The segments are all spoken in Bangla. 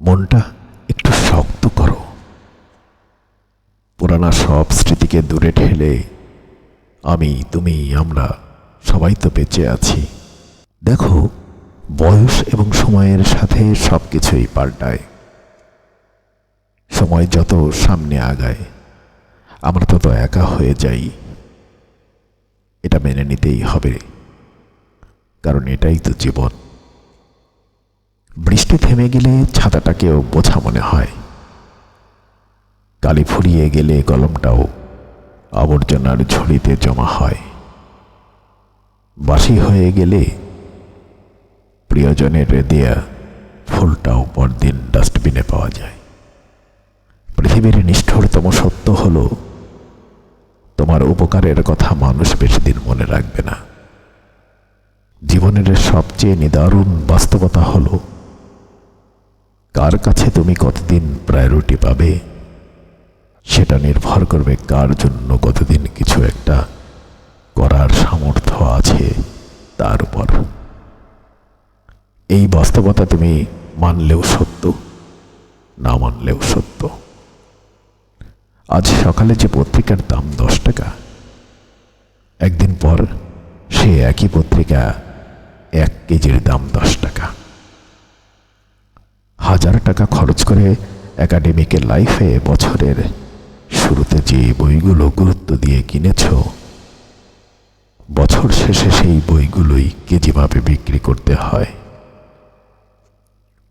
মনটা একটু শক্ত করো। পুরানা সব স্মৃতিকে দূরে ঠেলে আমি, তুমি, আমরা সবাই তো বেঁচে আছি। দেখো, বয়স এবং সময়ের সাথে সব কিছুই পাল্টায়। সময় যত সামনে আগায়, আমরা তত একা হয়ে যাই। এটা মেনে নিতেই হবে, কারণ এটাই তো জীবন। বৃষ্টি থেমে গেলে ছাতাটাকেও বোঝা মনে হয়। কালি ফুরিয়ে গেলে কলমটাও আবর্জনার ঝুড়িতে জমা হয়। বাসি হয়ে গেলে প্রিয়জনের দেয়া ফুলটাও পরদিন ডাস্টবিনে পাওয়া যায়। পৃথিবীর নিষ্ঠুরতম সত্য হল, তোমার উপকারের কথা মানুষ বেশি দিন মনে রাখবে না। জীবনের সবচেয়ে নিদারুণ বাস্তবতা হলো কার কাছে তুমি কতদিন প্রায়োরিটি পাবে? সেটা নির্ভর করবে কার জন্য কতদিন কিছু একটা করার সামর্থ্য আছে তার উপর। এই বাস্তবতা তুমি মানলেও সত্য, না মানলেও সত্য। আজ সকালে যে পত্রিকার দাম দশ টাকা, একদিন পর সে একই পত্রিকা এক কেজির দাম দশ টাকা। হাজার টাকা খরচ করে একাডেমিকের লাইফে বছরের শুরুতে যে বইগুলো গুরুত্ব দিয়ে কিনেছ, বছর শেষে সেই বইগুলোই কেজিভাবে বিক্রি করতে হয়।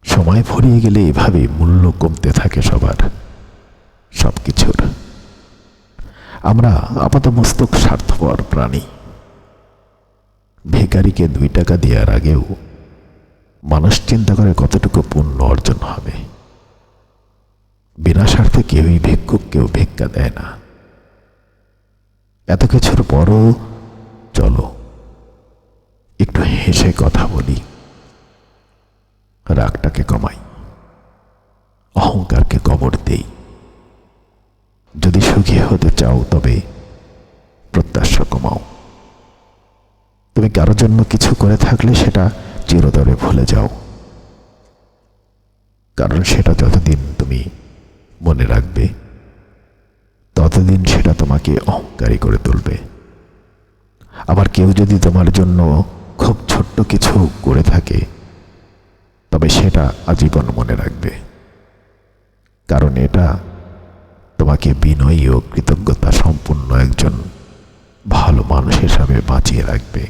সময় ফুরিয়ে গেলে এভাবে মূল্য কমতে থাকে সবার সব কিছুর আমরা আপাতমস্তক স্বার্থপর প্রাণী। ভিকারিকে দুই টাকা দেওয়ার আগেও মানুষ চিন্তা করে কতটুকু পুণ্য অর্জন হবে। বিনা স্বার্থে কেউই ভিক্ষুক, কেউ ভিক্ষা দেয় না। এত কিছুর পরও চলো, একটু হেসে কথা বলি। রাগটাকে কমাই, অহংকারকে কবর দেই। যদি সুখী হতে চাও তবে প্রত্যাশা কমাও। তুমি কারও জন্য কিছু করে থাকলে সেটা চিরতরে ভুলে যাও। কারণ সেটা যতদিন তুমি মনে রাখবে, ততদিন সেটা তোমাকে অহংকারী করে তুলবে। আবার কেউ যদি তোমার জন্য খুব ছোট্ট কিছু করে থাকে, তবে সেটা আজীবন মনে রাখবে। কারণ এটা তোমাকে বিনয়ী ও কৃতজ্ঞতা সম্পূর্ণ একজন ভালো মানুষ হিসাবে বাঁচিয়ে রাখবে।